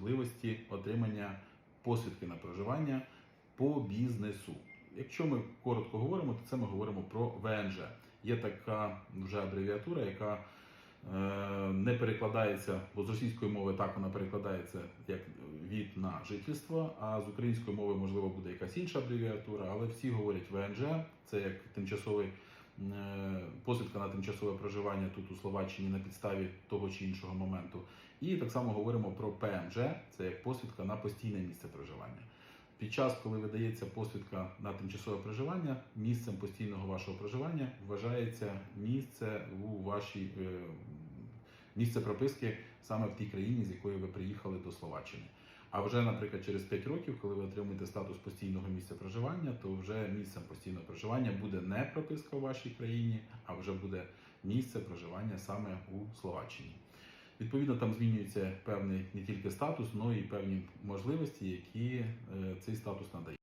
особливості отримання посвідки на проживання по бізнесу. Якщо ми коротко говоримо, то це ми говоримо про ВНЖ. Є така вже абревіатура, яка е, не перекладається, бо з російської мови так вона перекладається як від на жительство, а з української мови можливо буде якась інша абревіатура, але всі говорять ВНЖ, це як тимчасовий е, посвідка на тимчасове проживання тут у Словаччині на підставі того чи іншого моменту. І так само говоримо про ПМЖ, це як посвідка на постійне місце проживання. Під час, коли видається посвідка на тимчасове проживання, місцем постійного вашого проживання вважається місце у вашій е, місце прописки саме в тій країні, з якої ви приїхали до Словаччини. А вже, наприклад, через 5 років, коли ви отримаєте статус постійного місця проживання, то вже місцем постійного проживання буде не прописка у вашій країні, а вже буде місце проживання саме у Словаччині. Відповідно, там змінюється певний не тільки статус, але і певні можливості, які е, цей статус надає.